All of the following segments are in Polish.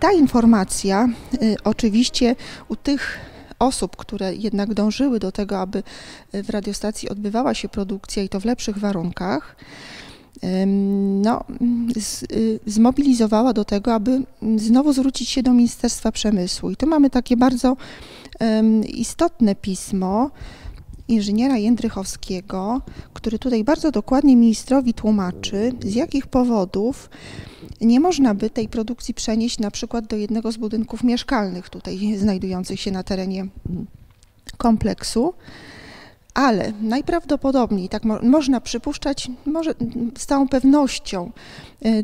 Ta informacja y, oczywiście u tych osób, które jednak dążyły do tego, aby w radiostacji odbywała się produkcja i to w lepszych warunkach, no, y, zmobilizowała do tego, aby znowu zwrócić się do Ministerstwa Przemysłu. I tu mamy takie bardzo istotne pismo inżyniera Jędrychowskiego, który tutaj bardzo dokładnie ministrowi tłumaczy, z jakich powodów nie można by tej produkcji przenieść na przykład do jednego z budynków mieszkalnych tutaj znajdujących się na terenie kompleksu ale najprawdopodobniej, tak mo można przypuszczać, może z całą pewnością, y,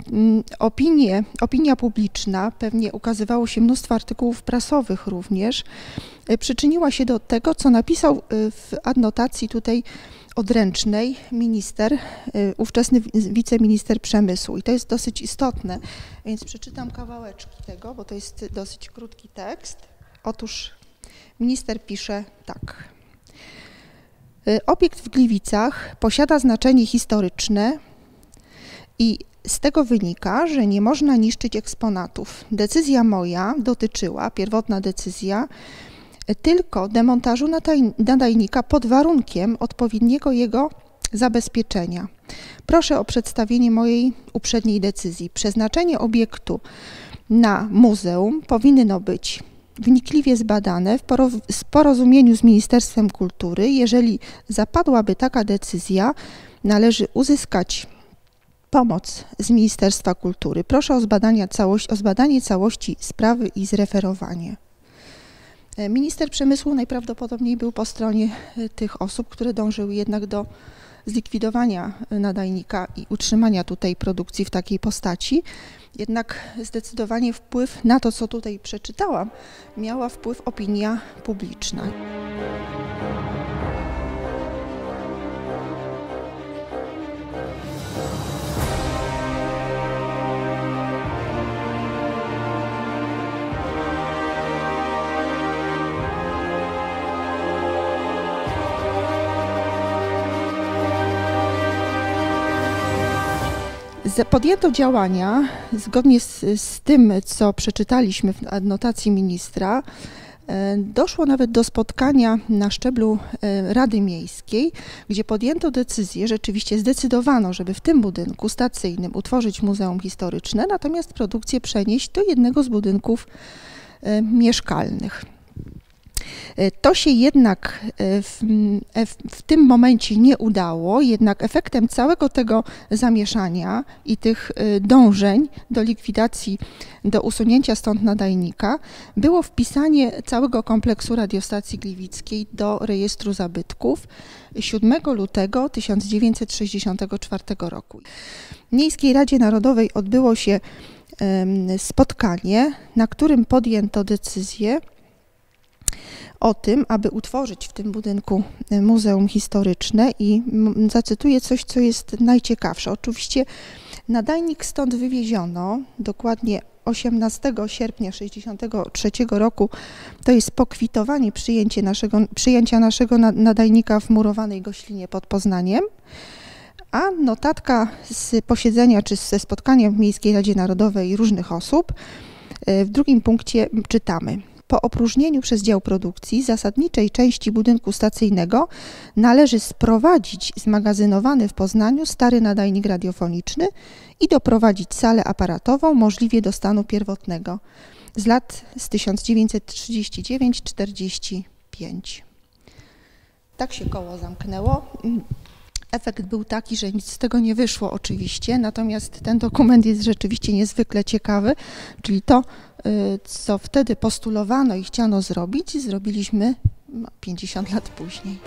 opinie, opinia publiczna, pewnie ukazywało się mnóstwo artykułów prasowych również, y, przyczyniła się do tego, co napisał y, w adnotacji tutaj odręcznej minister, ówczesny wiceminister przemysłu. I to jest dosyć istotne, więc przeczytam kawałeczki tego, bo to jest dosyć krótki tekst. Otóż minister pisze tak. Y, obiekt w Gliwicach posiada znaczenie historyczne i z tego wynika, że nie można niszczyć eksponatów. Decyzja moja dotyczyła, pierwotna decyzja, tylko demontażu nadajnika pod warunkiem odpowiedniego jego zabezpieczenia. Proszę o przedstawienie mojej uprzedniej decyzji. Przeznaczenie obiektu na muzeum powinno być wnikliwie zbadane w porozumieniu z Ministerstwem Kultury. Jeżeli zapadłaby taka decyzja, należy uzyskać pomoc z Ministerstwa Kultury. Proszę o, zbadanie całości, o zbadanie całości sprawy i zreferowanie. E, minister Przemysłu najprawdopodobniej był po stronie e, tych osób, które dążyły jednak do zlikwidowania nadajnika i utrzymania tutaj produkcji w takiej postaci. Jednak zdecydowanie wpływ na to, co tutaj przeczytałam, miała wpływ opinia publiczna. Podjęto działania zgodnie z, z, tym, co przeczytaliśmy w adnotacji ministra. E, doszło nawet do spotkania na szczeblu e, Rady Miejskiej, gdzie podjęto decyzję, rzeczywiście zdecydowano, żeby w tym budynku stacyjnym utworzyć muzeum historyczne, natomiast produkcję przenieść do jednego z budynków e, mieszkalnych. E, to się jednak e, w, e, w, tym momencie nie udało, jednak efektem całego tego zamieszania i tych dążeń do likwidacji, do usunięcia stąd nadajnika było wpisanie całego kompleksu radiostacji gliwickiej do rejestru zabytków 7 lutego 1964 roku. W Miejskiej Radzie Narodowej odbyło się spotkanie, na którym podjęto decyzję o tym, aby utworzyć w tym budynku e, muzeum historyczne i zacytuję coś, co jest najciekawsze. Oczywiście nadajnik stąd wywieziono dokładnie 18 sierpnia 1963 roku to jest pokwitowanie przyjęcie naszego, przyjęcia naszego nadajnika w murowanej goślinie pod Poznaniem, a notatka z posiedzenia czy ze spotkania w Miejskiej Radzie Narodowej różnych osób e, w drugim punkcie czytamy. Po opróżnieniu przez dział produkcji zasadniczej części budynku stacyjnego należy sprowadzić zmagazynowany w Poznaniu stary nadajnik radiofoniczny i doprowadzić salę aparatową możliwie do stanu pierwotnego z lat z 1939-45. Tak się koło zamknęło. Efekt był taki, że nic z tego nie wyszło oczywiście, natomiast ten dokument jest rzeczywiście niezwykle ciekawy, czyli to, y, co wtedy postulowano i chciano zrobić, zrobiliśmy 50 lat później.